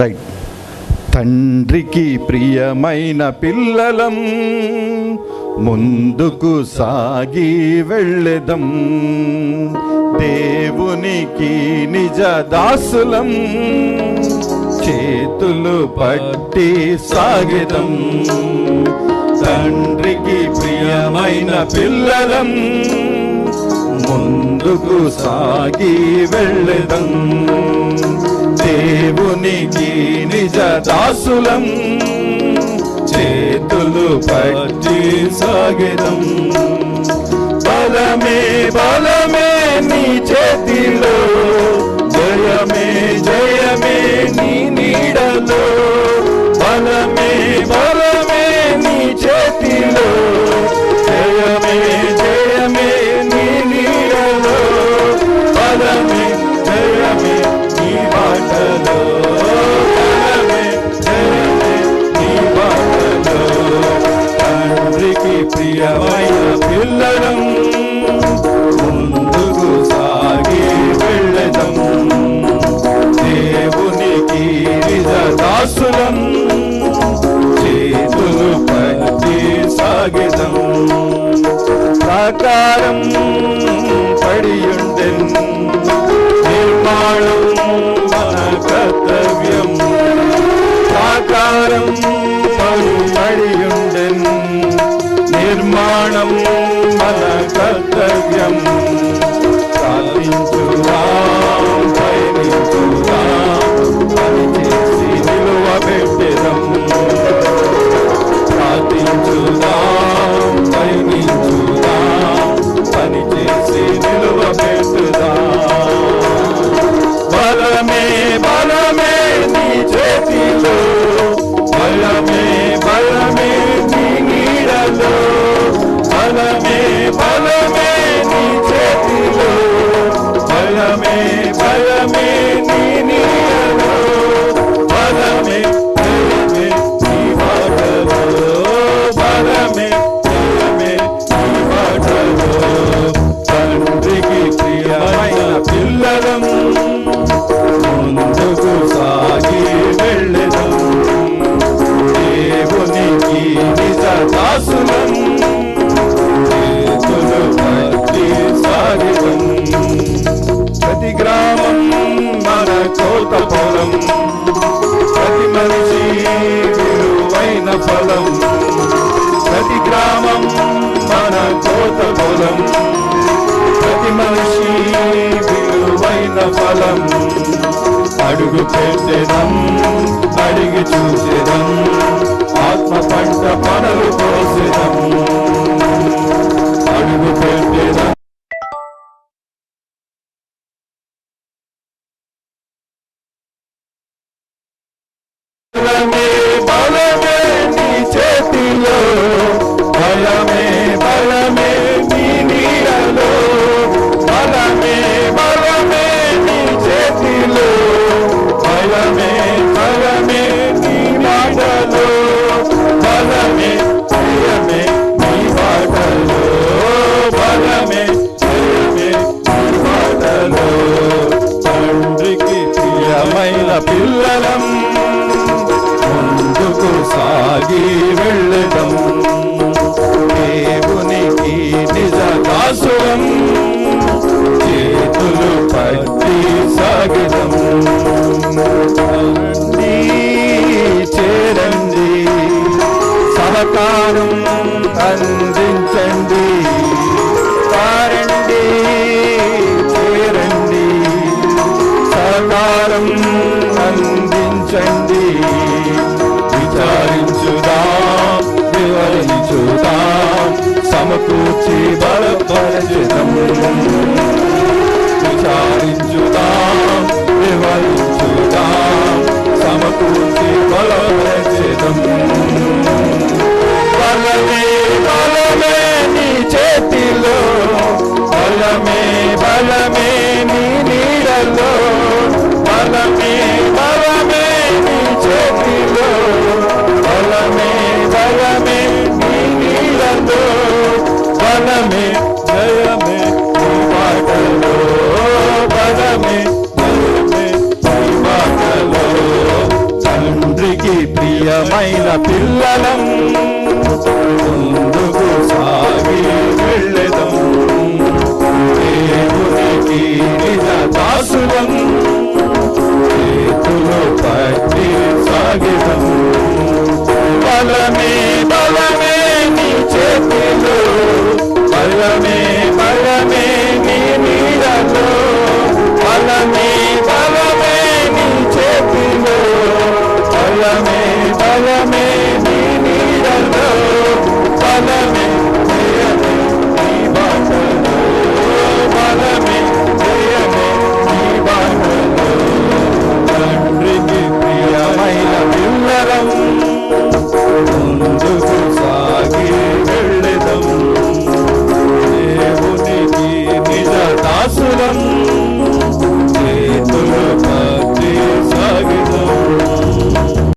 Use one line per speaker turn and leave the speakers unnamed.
Right తండ్రికి ప్రియమైన పిల్లలం ముందుకు సాగి వెళ్ళెదం. దేవునికి నిజ దాసులం చేతులు పట్టి సాగిదం. తండ్రికి ప్రియమైన పిల్లలం ముందుకు సాగి వెళ్ళెదం. దేవునికి నిజ దాసులం చేతులు పట్టి సాగదం. బలమే బలమే నీ చేతిలో జయమే జయమే నీ பரிகாரம் பருமழியுண்டன் நிர்மாணம் மன கர்த்தவியம். ప్రతి గ్రామం మన కోత బలం ప్రతి మనిషి విలువైన ఫలం. అడుగు పెట్టడం అడిగి చూసి లోకానికి వెళ్ళటం దేవునికి నిజ దాసులం. చేతులు పట్టి సాగటం శాశ్వతము విచారించుదా వివరించుదా సమకూర్చి ప్రియమైన పిల్లలం. ముందుకు సాగి వెళ్ళెదం దేవునికి నిజ దాసులం. చేతులు పట్టి సాగిదం బలమే బలమే నీ చేతిలో. బలమే